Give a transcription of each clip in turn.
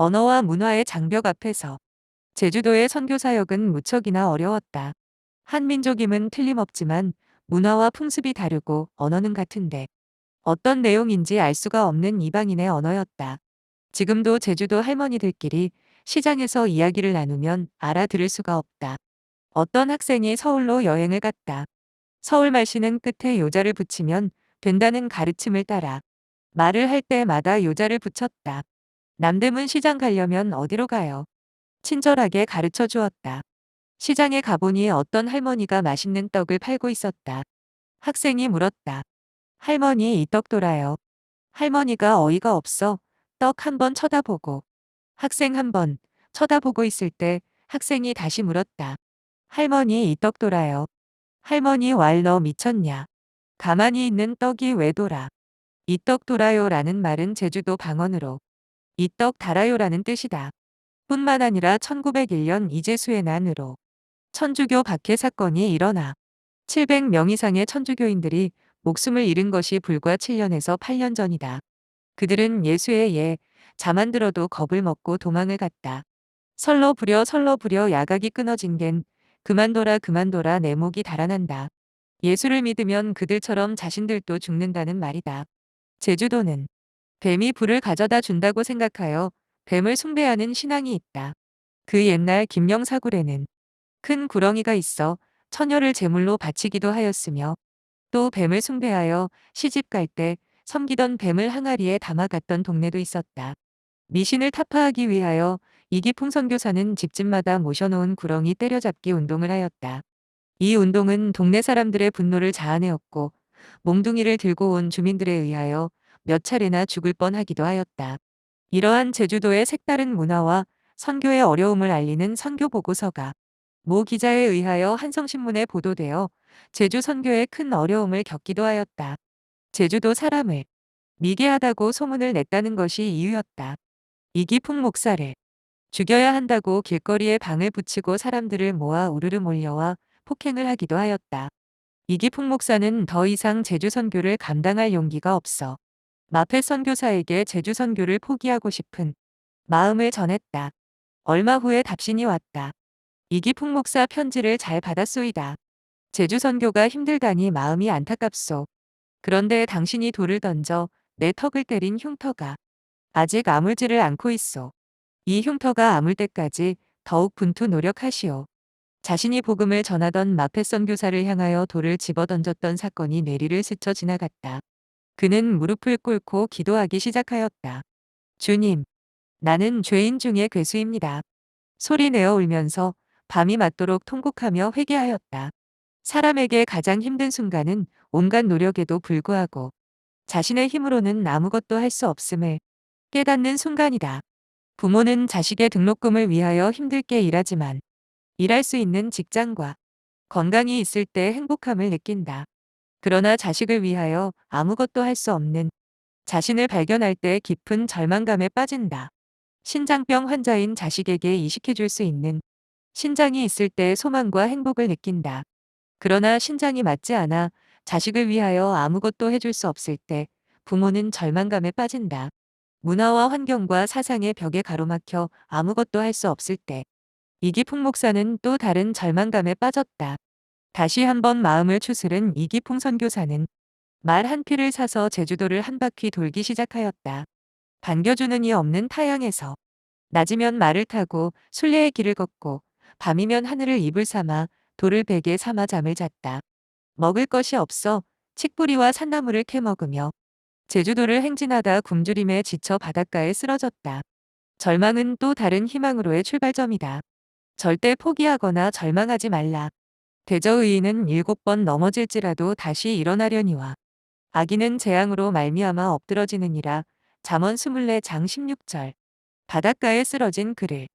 언어와 문화의 장벽 앞에서 제주도의 선교 사역은 무척이나 어려웠다. 한민족임은 틀림없지만 문화와 풍습이 다르고 언어는 같은데 어떤 내용인지 알 수가 없는 이방인의 언어였다. 지금도 제주도 할머니들끼리 시장에서 이야기를 나누면 알아들을 수가 없다. 어떤 학생이 서울로 여행을 갔다. 서울 말씨는 끝에 요자를 붙이면 된다는 가르침을 따라 말을 할 때마다 요자를 붙였다. 남대문 시장 가려면 어디로 가요? 친절하게 가르쳐 주었다. 시장에 가보니 어떤 할머니가 맛있는 떡을 팔고 있었다. 학생이 물었다. 할머니 이 떡 돌아요. 할머니가 어이가 없어 떡 한 번 쳐다보고 학생 한 번 쳐다보고 있을 때 학생이 다시 물었다. 할머니 이 떡 돌아요. 할머니 왈 너 미쳤냐. 가만히 있는 떡이 왜 돌아. 이 떡 돌아요 라는 말은 제주도 방언으로 이 떡 달아요라는 뜻이다. 뿐만 아니라 1901년 이재수의 난으로 천주교 박해 사건이 일어나 700명 이상의 천주교인들이 목숨을 잃은 것이 불과 7년에서 8년 전이다. 그들은 예수의 예, 자만 들어도 겁을 먹고 도망을 갔다. 설러 부려 설러 부려 야각이 끊어진 겐 그만둬라 그만둬라 내 목이 달아난다. 예수를 믿으면 그들처럼 자신들도 죽는다는 말이다. 제주도는 뱀이 불을 가져다 준다고 생각하여 뱀을 숭배하는 신앙이 있다. 그 옛날 김영사굴에는 큰 구렁이가 있어 처녀를 제물로 바치기도 하였으며 또 뱀을 숭배하여 시집 갈 때 섬기던 뱀을 항아리에 담아갔던 동네도 있었다. 미신을 타파하기 위하여 이기풍 선교사는 집집마다 모셔놓은 구렁이 때려잡기 운동을 하였다. 이 운동은 동네 사람들의 분노를 자아내었고 몽둥이를 들고 온 주민들에 의하여 몇 차례나 죽을 뻔하기도 하였다. 이러한 제주도의 색다른 문화와 선교의 어려움을 알리는 선교 보고서가 모 기자에 의하여 한성신문에 보도되어 제주 선교에 큰 어려움을 겪기도 하였다. 제주도 사람을 미개하다고 소문을 냈다는 것이 이유였다. 이기풍 목사를 죽여야 한다고 길거리에 방을 붙이고 사람들을 모아 우르르 몰려와 폭행을 하기도 하였다. 이기풍 목사는 더 이상 제주 선교를 감당할 용기가 없어 마페 선교사에게 제주 선교를 포기하고 싶은 마음을 전했다. 얼마 후에 답신이 왔다. 이기풍 목사 편지를 잘 받았소이다. 제주 선교가 힘들다니 마음이 안타깝소. 그런데 당신이 돌을 던져 내 턱을 때린 흉터가 아직 아물지를 않고 있소. 이 흉터가 아물 때까지 더욱 분투 노력하시오. 자신이 복음을 전하던 마페 선교사를 향하여 돌을 집어던졌던 사건이 내리를 스쳐 지나갔다. 그는 무릎을 꿇고 기도하기 시작하였다. 주님, 나는 죄인 중에 괴수입니다. 소리내어 울면서 밤이 맞도록 통곡하며 회개하였다. 사람에게 가장 힘든 순간은 온갖 노력에도 불구하고 자신의 힘으로는 아무것도 할 수 없음을 깨닫는 순간이다. 부모는 자식의 등록금을 위하여 힘들게 일하지만 일할 수 있는 직장과 건강이 있을 때 행복함을 느낀다. 그러나 자식을 위하여 아무것도 할 수 없는 자신을 발견할 때 깊은 절망감에 빠진다. 신장병 환자인 자식에게 이식해줄 수 있는 신장이 있을 때 소망과 행복을 느낀다. 그러나 신장이 맞지 않아 자식을 위하여 아무것도 해줄 수 없을 때 부모는 절망감에 빠진다. 문화와 환경과 사상의 벽에 가로막혀 아무것도 할 수 없을 때 이기풍 목사는 또 다른 절망감에 빠졌다. 다시 한번 마음을 추스른 이기풍 선교사는 말 한 피를 사서 제주도를 한 바퀴 돌기 시작하였다. 반겨주는 이 없는 타양에서 낮이면 말을 타고 순례의 길을 걷고 밤이면 하늘을 이불 삼아 돌을 베개 삼아 잠을 잤다. 먹을 것이 없어 칡뿌리와 산나물을 캐먹으며 제주도를 행진하다 굶주림에 지쳐 바닷가에 쓰러졌다. 절망은 또 다른 희망으로의 출발점이다. 절대 포기하거나 절망하지 말라. 대저의인은 일곱 번 넘어질지라도 다시 일어나려니와 아기는 재앙으로 말미암아 엎드러지느니라. 잠언 24장 16절. 바닷가에 쓰러진 그를.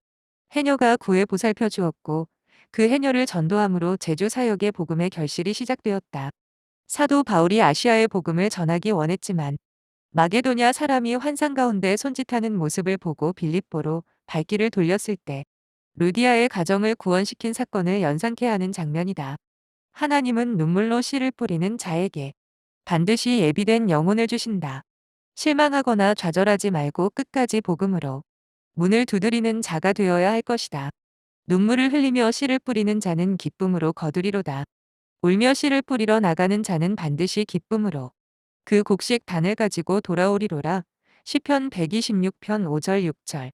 해녀가 구해 보살펴 주었고 그 해녀를 전도함으로 제주 사역의 복음의 결실이 시작되었다. 사도 바울이 아시아의 복음을 전하기 원했지만 마게도냐 사람이 환상 가운데 손짓하는 모습을 보고 빌립보로 발길을 돌렸을 때 루디아의 가정을 구원시킨 사건을 연상케 하는 장면이다. 하나님은 눈물로 씨를 뿌리는 자에게 반드시 예비된 영혼을 주신다. 실망하거나 좌절하지 말고 끝까지 복음으로 문을 두드리는 자가 되어야 할 것이다. 눈물을 흘리며 씨를 뿌리는 자는 기쁨으로 거두리로다. 울며 씨를 뿌리러 나가는 자는 반드시 기쁨으로 그 곡식 단을 가지고 돌아오리로라. 시편 126편 5절 6절